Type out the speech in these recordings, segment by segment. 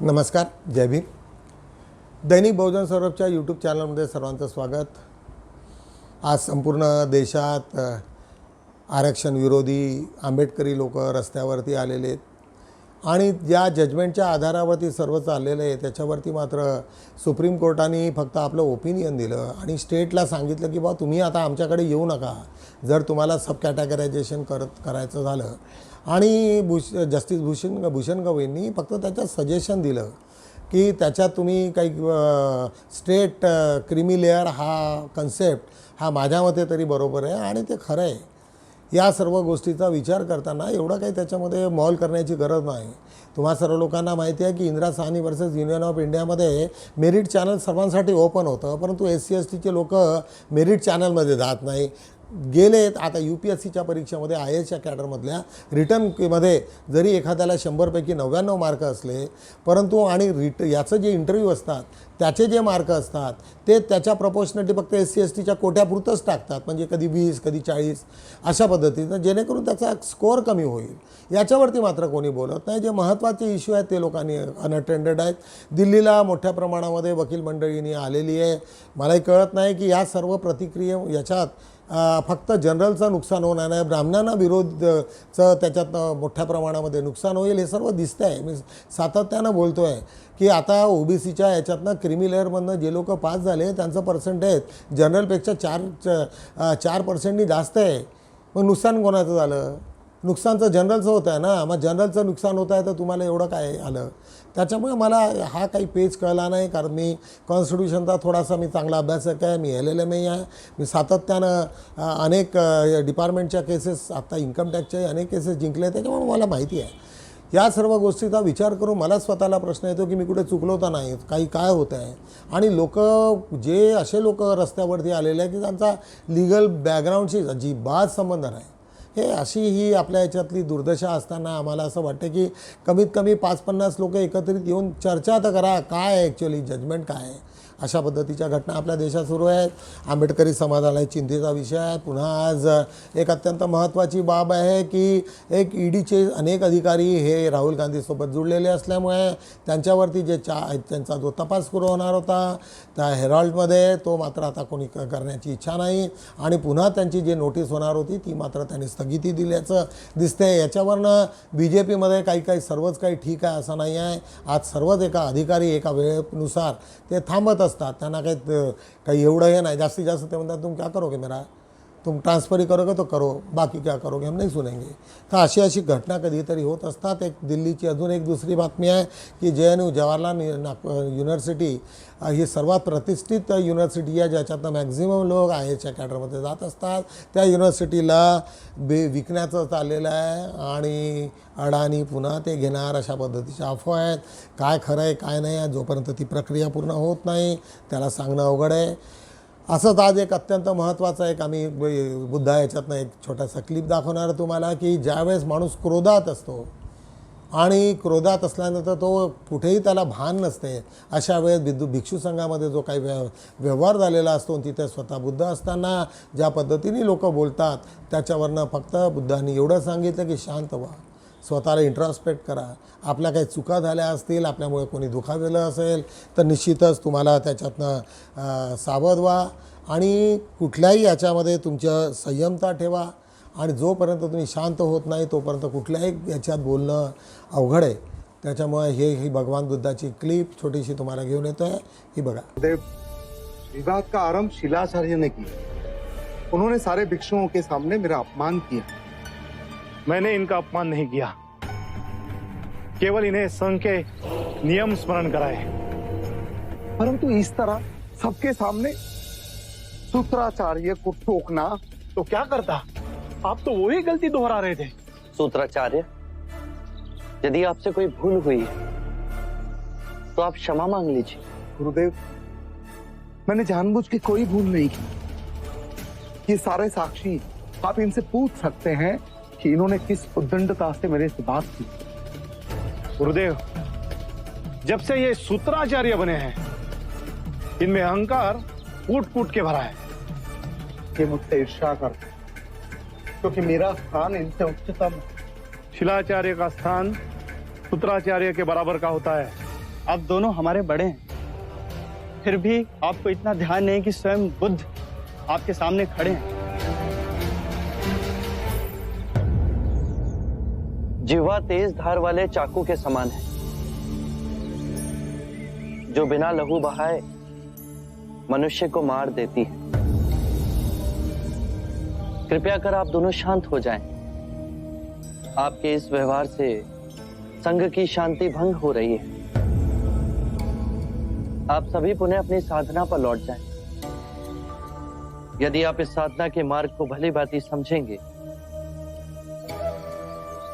नमस्कार जय भीम. दैनिक बहुजन सौरभच्या यूट्यूब चॅनलमध्ये सर्वांचं स्वागत. आज संपूर्ण देशात आरक्षण विरोधी आंबेडकरी लोक रस्त्यावरती आलेले आहेत. आणि ज्या जजमेंटच्या आधारावरती सर्व चाललेलं आहे त्याच्यावरती मात्र सुप्रीम कोर्टाने फक्त आपलं ओपिनियन दिलं आणि स्टेटला सांगितलं की बा तुम्ही आता आमच्याकडे येऊ नका. जर तुम्हाला सब कॅटेगरायझेशन करत करायचं झालं आणि भूष जस्टिस भूषण भूषण गवईंनी फक्त त्याच्यात सजेशन दिलं की त्याच्यात तुम्ही काही स्टेट क्रिमी लेअर हा कन्सेप्ट हा माझ्या मते तरी बरोबर आहे आणि ते खरं आहे. या सर्व गोष्टीचा विचार करताना एवढं काही त्याच्यामध्ये मॉल करण्याची गरज नाही. तुम्हा सर्व लोकांना माहिती आहे की Indira Sahni versus union of इंडियामध्ये मेरिट चॅनल सर्वांसाठी ओपन होतं परंतु एस सी एस टीचे लोक मेरिट चॅनलमध्ये जात नाही. गेलेत आता यू पी एस सीच्या परीक्षेमध्ये आय एसच्या कॅडरमधल्या रिटर्नमध्ये जरी एखाद्याला शंभरपैकी नव्याण्णव मार्क असले परंतु आणि रिट याचं जे इंटरव्ह्यू असतात त्याचे जे मार्क असतात ते त्याच्या प्रपोर्शनली फक्त एस सी एस टीच्या कोट्यापुरतंच टाकतात. म्हणजे कधी वीस कधी चाळीस अशा पद्धतीनं जेणेकरून त्याचा स्कोअर कमी होईल. याच्यावरती मात्र कोणी बोलत नाही. जे महत्त्वाचे इश्यू आहेत ते लोकांनी अनअटेंडेड आहेत. दिल्लीला मोठ्या प्रमाणामध्ये वकील मंडळींनी आलेली आहे. मलाही कळत नाही की या सर्व प्रतिक्रिये याच्यात फक्त जनरलचं नुकसान होणार नाही. ब्राह्मणांना विरोधचं त्याच्यात मोठ्या प्रमाणामध्ये नुकसान होईल हे सर्व दिसतं आहे मी सातत्यानं बोलतो आहे की आता ओ बी सीच्या याच्यातनं क्रिमी लेअरमधनं जे लोक पास झाले त्यांचं पर्सेंटेज जनरलपेक्षा चार च- चार पर्सेंटनी जास्त आहे. मग नुकसान कोणाचं झालं? नुकसानचं जनरलचं होतं आहे ना. मग जनरलचं नुकसान होत आहे तर तुम्हाला एवढं काय आलं? त्याच्यामुळे मला हा काही पेज कळला नाही. कारण मी कॉन्स्टिट्यूशनचा थोडासा मी चांगला अभ्यासक आहे मी एल एल एम आहे. मी सातत्यानं अनेक डिपार्टमेंटच्या केसेस आत्ता इन्कम टॅक्सचे अनेक केसेस जिंकले त्याच्यामुळे मला माहिती आहे. या सर्व गोष्टीचा विचार करून मला स्वतःला प्रश्न येतो की मी कुठे चुकलो तर नाही. काही काय होत आहे? आणि लोक जे असे लोक रस्त्यावरती आलेले आहे की त्यांचा लिगल बॅकग्राऊंडशी अजिबात संबंध नाही. हे अशी ही आपल्या याच्यातली दुर्दशा असताना आम्हाला असं वाटतं की कमीत कमी पाच पन्नास लोक एकत्रित येऊन चर्चा तर करा काय आहे ॲक्च्युली जजमेंट काय आहे? अशा पद्धतीच्या घटना आपल्या देशात सुरू आहेत. आंबेडकरी समाजाला एक चिंतेचा विषय आहे. पुन्हा आज एक अत्यंत महत्त्वाची बाब आहे की एक ईडीचे अनेक अधिकारी हे राहुल गांधीसोबत जुळलेले असल्यामुळे त्यांच्यावरती जे चा त्यांचा जो तपास सुरू होणार होता त्या हेराल्डमध्ये तो मात्र आता कोणी क- करण्याची इच्छा नाही. आणि पुन्हा त्यांची जी नोटीस होणार होती ती मात्र त्यांनी स्थगिती दिल्याचं दिसते याच्यावरनं बी जे पीमध्ये काही काही सर्वच काही ठीक आहे असं नाही आहे. आज सर्वच एका अधिकारी एका वेळेनुसार ते थांबत असतात. त्यांना काही काही एवढं हे नाही. जास्तीत जास्त ते म्हणतात तुम क्या करोगे मेरा? तुम ट्रान्सफर ही करोगे तो करो बाकी क्या करोगे हम नहीं सुनेंगे। तर अशी अशी घटना कधीतरी होत असतात एक दिल्लीची अजून एक दुसरी बातमी आहे की J N U Jawaharlal university ही सर्वात प्रतिष्ठित युनिव्हर्सिटी आहे ज्याच्यातनं मॅक्झिमम लोक आय एच्या कॅडरमध्ये जात असतात. त्या युनिव्हर्सिटीला बे विकण्याचं चाललेलं आहे आणि अडाणी पुन्हा ते घेणार अशा पद्धतीच्या अफवा आहेत. काय खरं आहे काय नाही आहे जोपर्यंत ती प्रक्रिया पूर्ण होत नाही त्याला सांगणं अवघड आहे. असंच आज एक अत्यंत महत्त्वाचं एक आम्ही बुद्धा याच्यातनं एक छोटासा क्लिप दाखवणार आहे तुम्हाला की ज्यावेळेस माणूस क्रोधात असतो आणि क्रोधात असल्यानंतर तो कुठेही त्याला भान नसते अशा वेळेस बिदू भिक्षू संघामध्ये जो काही व्यव व्यवहार झालेला असतो आणि तिथे स्वतः बुद्ध असताना ज्या पद्धतीने लोक बोलतात त्याच्यावरनं फक्त बुद्धांनी एवढं सांगितलं की शांत व्हा. स्वतःला इंट्रॉस्पेक्ट करा. आपल्या काही चुका झाल्या असतील आपल्यामुळे कोणी दुखावेलं असेल तर निश्चितच तुम्हाला त्याच्यातनं सावध व्हा आणि कुठल्याही याच्यामध्ये तुमच्या संयमता ठेवा आणि जोपर्यंत तुम्ही शांत होत नाही तोपर्यंत कुठल्याही याच्यात बोलणं अवघड आहे. त्याच्यामुळे हे ही भगवान बुद्धाची क्लिप छोटीशी तुम्हाला घेऊन येतो आहे ही बघा. विवाद का आरंभ शिलाचार्य ने किया? उन्होंने सारे भिक्षुओं के सामने मेरा अपमान किया। मैंने इनका अपमान नहीं किया। केवल इन्हें संघ के नियम स्मरण कराए। परंतु इस तरह सबके सामने सूत्राचार्य को टोकना तो क्या करता? आप तो वही गलती दोहरा रहे थे। सूत्राचार्य यदि आपसे कोई भूल हुई तो आप क्षमा मांग लीजिए। गुरुदेव मैंने जानबूझ के कोई भूल नहीं की। ये सारे साक्षी आप इनसे पूछ सकते हैं कि इन्होंने किस उद्दंडता से मेरे से बात की। गुरुदेव, जब से ये सूत्राचार्य बने हैं, इनमें अहंकार कूट कूट के भरा है। ये मुझसे ईर्षा करते क्योंकि मेरा स्थान इनसे उच्चतम शिलाचार्य का स्थान सूत्राचार्य के बराबर का होता है। आप दोनों हमारे बड़े हैं। फिर भी आपको इतना ध्यान नहीं कि स्वयं बुद्ध आपके सामने खड़े हैं। जिह्वा तेज धार वाले चाकू के समान है जो बिना लहू बहाए मनुष्य को मार देती है कृपया कर आप दोनों शांत हो जाएँ। आपके इस व्यवहार से संघ की शांति भंग हो रही है आप सभी पुनः अपनी साधना पर लौट जाएँ। यदि आप इस साधना के मार्ग को भली भांति समझेंगे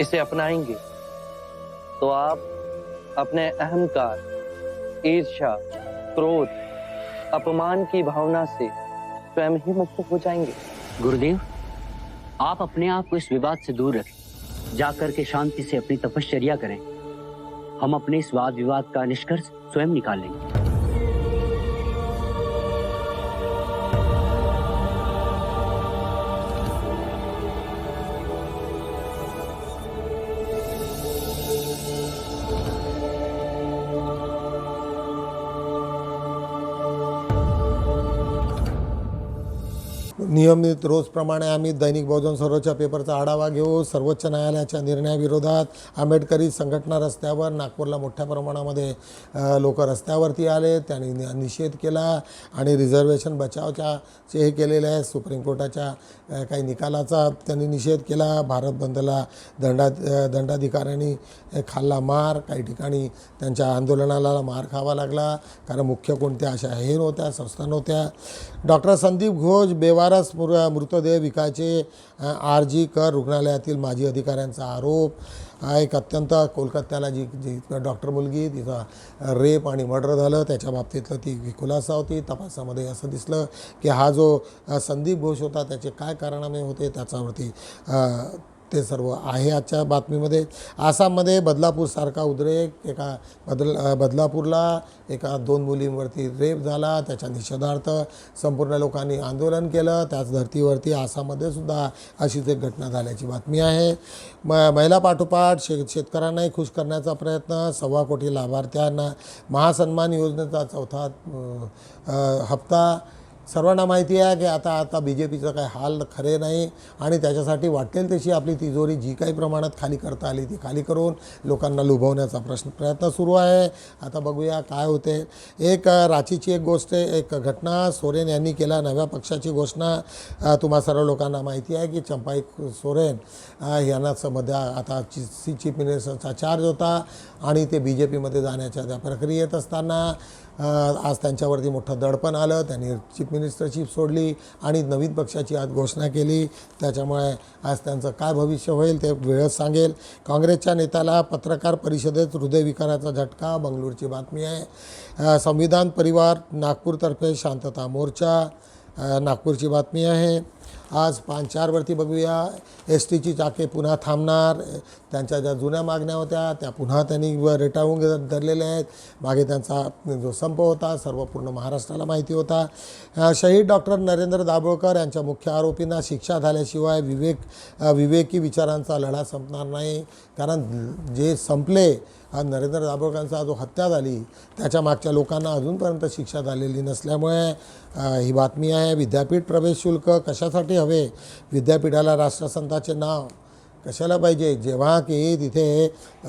इसे अपनाएँगे। तो आप अपने अहंकार ईर्षा क्रोध, अपमान की भावना से स्वयं ही मुक्त हो जाएँगे। गुरुदेव, आप अपने आप को इस विवाद से दूर रखें। जाकर के शांति से अपनी तपश्चर्या करें। हम अपने इस वाद विवाद का निष्कर्ष स्वयं निकाल लेंगे। नियमित रोजप्रमाणे आम्ही दैनिक बहुजन सर्वोच्च पेपरचा आढावा घेऊ. सर्वोच्च न्यायालयाच्या निर्णयाविरोधात आंबेडकरी संघटना रस्त्यावर नागपूरला मोठ्या प्रमाणामध्ये लोक रस्त्यावरती आले. त्यांनी निषेध केला आणि रिझर्वेशन बचावच्या जे हे केलेले आहे सुप्रीम कोर्टाच्या काही निकालाचा त्यांनी निषेध केला. भारत बंदला दंडा दंडाधिकाऱ्यांनी खाल्ला मार. काही ठिकाणी त्यांच्या आंदोलनाला मार खावा लागला. कारण मुख्य कोणत्या अशा हे नव्हत्या संस्था नव्हत्या. डॉक्टर संदीप घोष बेवारस मृ मृतदेह विकायचे आर जी कर रुग्णालयातील माजी अधिकाऱ्यांचा आरोप. हा एक अत्यंत कोलकात्याला जी जी डॉक्टर मुलगी तिचा रेप आणि मर्डर झालं त्याच्या बाबतीतलं ती खुलासा होती. तपासामध्ये असं दिसलं की हा जो संदीप घोष होता त्याचे काय कारणामे होते त्याच्यावरती ते सर्व आहे आजच्या बातमीमध्ये. आसाममध्ये बदलापूरसारखा उद्रेक एका बदल बदलापूरला एका दोन मुलींवरती रेप झाला त्याच्या निषेधार्थ संपूर्ण लोकांनी आंदोलन केलं त्याच धर्तीवरती आसाममध्ये सुद्धा अशीच एक घटना झाल्याची बातमी आहे. म महिला पाठोपाठ शे शेतकऱ्यांनाही खुश करण्याचा प्रयत्न सव्वा कोटी लाभार्थ्यांना महासन्मान योजनेचा चौथा हप्ता सर्वांना माहिती आहे की आता आता बी जे पीचं काही हाल खरे नाही आणि त्याच्यासाठी वाटेल तशी आपली तिजोरी जी काही प्रमाणात खाली करता आली ती खाली करून लोकांना लुभवण्याचा प्रश्न प्रयत्न सुरू आहे. आता बघूया काय होते. एक राचीची रांचीची एक गोष्ट आहे, एक घटना सोरेन यांनी केला नव्या पक्षाची घोषणा. तुम्हा सर्व लोकांना माहिती आहे की चंपाई सोरेन यांना सध्या आता ची सी चीफ मिनिस्टरचा चार्ज होता आणि ते बी जे पीमध्ये जाण्याच्या त्या प्रक्रियेत असताना आज त्यांच्यावरती मोठं दडपण आलं. त्यांनी चीफ मिनिस्टरशिप सोडली आणि नवीन पक्षाची आज घोषणा केली. त्याच्यामुळे आज त्यांचं काय भविष्य होईल ते वेळच सांगेल. काँग्रेसच्या नेत्याला पत्रकार परिषदेत हृदयविकाराचा झटका बंगळूरची बातमी आहे. संविधान परिवार नागपूरतर्फे शांतता मोर्चा नागपूरची बातमी आहे. आज पाच चारवरती बघूया. एस टीची चाके पुन्हा थांबणार. त्यांच्या ज्या जुन्या मागण्या होत्या त्या पुन्हा त्यांनी व- रेटाळून धरलेल्या आहेत. मागे त्यांचा जो संप होता सर्व पूर्ण महाराष्ट्राला माहिती होता. शहीद डॉक्टर नरेंद्र दाभोळकर यांच्या मुख्य आरोपींना शिक्षा झाल्याशिवाय विवेक विवेकी विचारांचा लढा संपणार नाही. कारण जे संपले हा नरेंद्र दाभोळकरांचा जो हत्या झाली त्याच्या मागच्या लोकांना अजूनपर्यंत शिक्षा झालेली नसल्यामुळे ही बातमी आहे. विद्यापीठ प्रवेश शुल्क कशासाठी हवे. विद्यापीठाला राष्ट्रसंताचे नाव. कशाला पाहिजे? जेव्हा की तिथे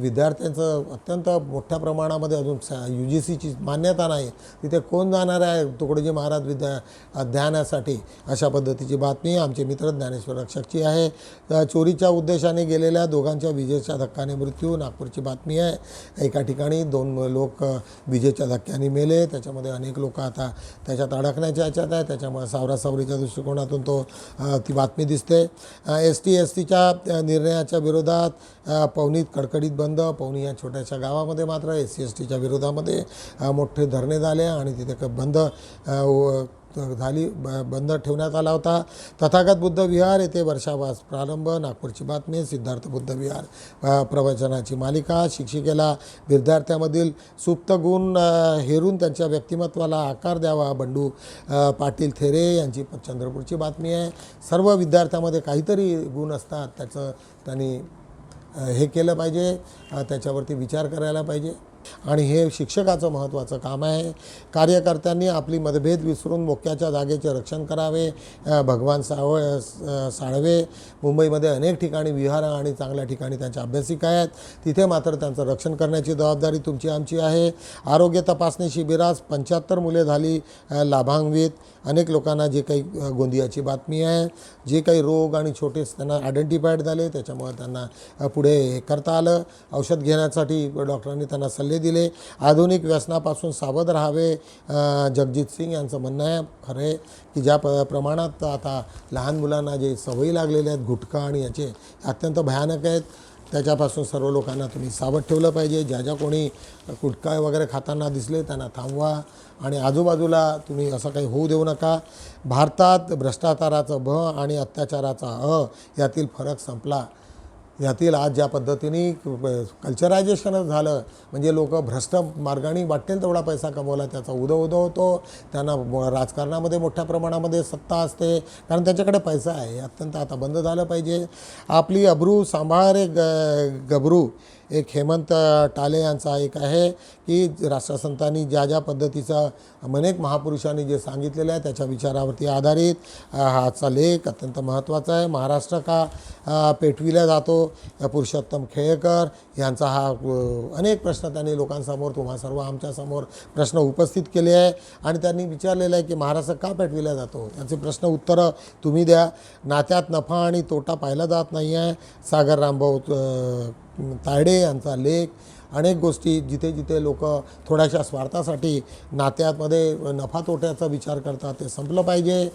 विद्यार्थ्यांचं अत्यंत मोठ्या प्रमाणामध्ये अजून यू जी सीची मान्यता नाही. तिथे कोण जाणार आहे तुकडोजी महाराज विद्या अध्ययनासाठी अशा पद्धतीची बातमी आमचे मित्र ज्ञानेश्वर रक्षकची आहे. चोरीच्या उद्देशाने गेलेल्या दोघांच्या विजेच्या धक्काने मृत्यू नागपूरची बातमी आहे. एका ठिकाणी दोन लोक विजेच्या धक्क्याने मेले. त्याच्यामध्ये अनेक लोक आता त्याच्यात अडकण्याच्या ह्याच्यात आहे. त्याच्यामुळे सावरासावरीच्या दृष्टिकोनातून तो ती बातमी दिसते. एस टी एस टीच्या निर्णयाच्या विरोधात पवनीत कडकडीत बंद पवनी या छोट्याशा गावामध्ये मात्र एस सी एस टीच्या विरोधामध्ये मोठे धरणे झाले आणि तिथे क- बंद व- झाली ब बंद ठेवण्यात आला होता. तथागत बुद्ध विहार येथे वर्षावास प्रारंभ नागपूरची बातमी सिद्धार्थ बुद्ध विहार. प्रवचनाची मालिका शिक्षिकेला विद्यार्थ्यामधील सुप्त गुण हेरून त्यांच्या व्यक्तिमत्वाला आकार द्यावा. बंडू पाटील थेरे यांची प- चंद्रपूरची बातमी आहे. सर्व विद्यार्थ्यामध्ये काहीतरी गुण असतात त्याचं त्यांनी हे केलं पाहिजे. त्याच्यावरती विचार करायला पाहिजे. आणि हे शिक्षकाचं महत्त्वाचं काम आहे. कार्यकर्त्यांनी आपली मतभेद विसरून मोक्याच्या जागेचे रक्षण करावे. भगवान साव साळवे मुंबईमध्ये अनेक ठिकाणी विहार आणि चांगल्या ठिकाणी त्यांच्या अभ्यासिका आहेत. तिथे मात्र त्यांचं रक्षण करण्याची जबाबदारी तुमची आमची आहे. आरोग्य तपासणी शिबिरास पंच्याहत्तर मुले झाली अ, लाभान्वित अनेक लोकांना जे काही गोंदियाची बातमी आहे. जे काही रोग आणि छोटे त्यांना आयडेंटिफाईड झाले त्याच्यामुळे त्यांना पुढे हे करता आलं. औषध घेण्यासाठी डॉक्टरांनी त्यांना सल्ले दिले. आधुनिक व्यसनापासून सावध राहावे जगजित सिंग यांचं म्हणणं आहे खरं आहे की ज्या प प्रमाणात आता लहान मुलांना जे सवयी लागलेल्या आहेत गुटखा आणि याचे अत्यंत भयानक आहेत त्याच्यापासून सर्व लोकांना तुम्ही सावध ठेवलं पाहिजे. ज्या ज्या कोणी गुटखा वगैरे खाताना दिसले त्यांना थांबवा आणि आजूबाजूला तुम्ही असं काही होऊ देऊ नका. भारतात भ्रष्टाचाराचं भ आणि अत्याचाराचा अ यातील फरक संपला. यातील आज ज्या पद्धतीने कल्चरायझेशनच झालं म्हणजे लोक भ्रष्ट मार्गाने वाटेल तेवढा पैसा कमवला त्याचा उदो उदो होतो. त्यांना राजकारणामध्ये मोठ्या प्रमाणामध्ये सत्ता असते कारण त्यांच्याकडे पैसा आहे. अत्यंत आता बंद झालं पाहिजे. आपली अब्रू सांभाळ रे ग गबरू. एक हेमंत टाले यांचा एक आहे की राष्ट्रसंतांनी ज्या ज्या पद्धतीचा अनेक महापुरुषांनी जे सांगितलेलं आहे त्याच्या विचारावरती आधारित हाचा लेख अत्यंत महत्त्वाचा आहे. महाराष्ट्र का पेटविला जातो? पुरुषोत्तम खेळकर यांचा हा अनेक प्रश्न त्यांनी लोकांसमोर तुम्हा सर्व आमच्यासमोर प्रश्न उपस्थित केले आहे. आणि त्यांनी विचारलेलं आहे की महाराष्ट्र का पेटविला जातो? त्यांचे प्रश्न उत्तरं तुम्ही द्या. नात्यात नफा आणि तोटा पाहिला जात नाही आहे सागर रामभाऊ तायडे यांचा लेख अनेक गोष्टी जिथे जिथे लोक थोड्याशा स्वार्थासाठी नात्यामध्ये नफा तोट्याचा विचार करतात ते संपलं पाहिजे.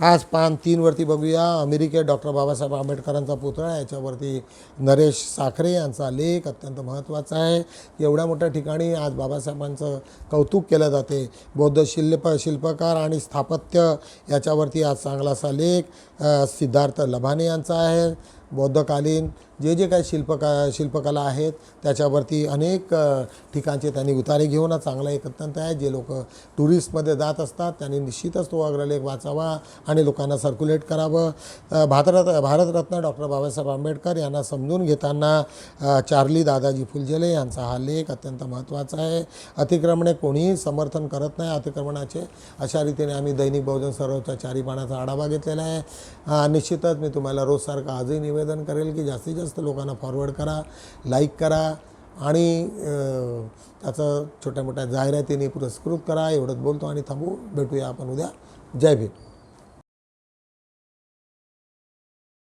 आज पान तीनवरती बघूया. अमेरिकेत डॉक्टर बाबासाहेब आंबेडकरांचा पुतळा याच्यावरती नरेश साखरे यांचा लेख अत्यंत महत्त्वाचा आहे. एवढ्या मोठ्या ठिकाणी आज बाबासाहेबांचं कौतुक केलं जाते. बौद्ध शिल्प शिल्पकार आणि स्थापत्य याच्यावरती आज चांगलासा लेख सिद्धार्थ लभाने यांचा आहे. बौद्धकालीन जे जे काही शिल्पका शिल्पकला आहेत त्याच्यावरती अनेक ठिकाणचे त्यांनी उतारे घेऊन चांगला एक अत्यंत आहे. जे लोक टुरिस्टमध्ये जात असतात त्यांनी निश्चितच तो अग्रलेख वाचावा आणि लोकांना सर्क्युलेट करावं. अ, भारत भारतरत्न डॉक्टर बाबासाहेब आंबेडकर यांना समजून घेताना चार्ली दादाजी फुलझेले यांचा हा लेख अत्यंत महत्त्वाचा आहे. अतिक्रमणे कोणीही समर्थन करत नाही. अतिक्रमणाचे अशा रीतीने आम्ही दैनिक बहुजन सर्वच्या चारी पाण्याचा आढावा घेतलेला आहे. निश्चितच मी तुम्हाला रोजसारखं आजही निवेदन करेल की जास्तीत जास्त लोकांना फॉरवर्ड करा लाईक करा आणि त्याचं छोट्या मोठ्या जाहिरातीने पुरस्कृत करा. एवढंच बोलतो आणि थांबू. भेटूया आपण उद्या. जय भीम.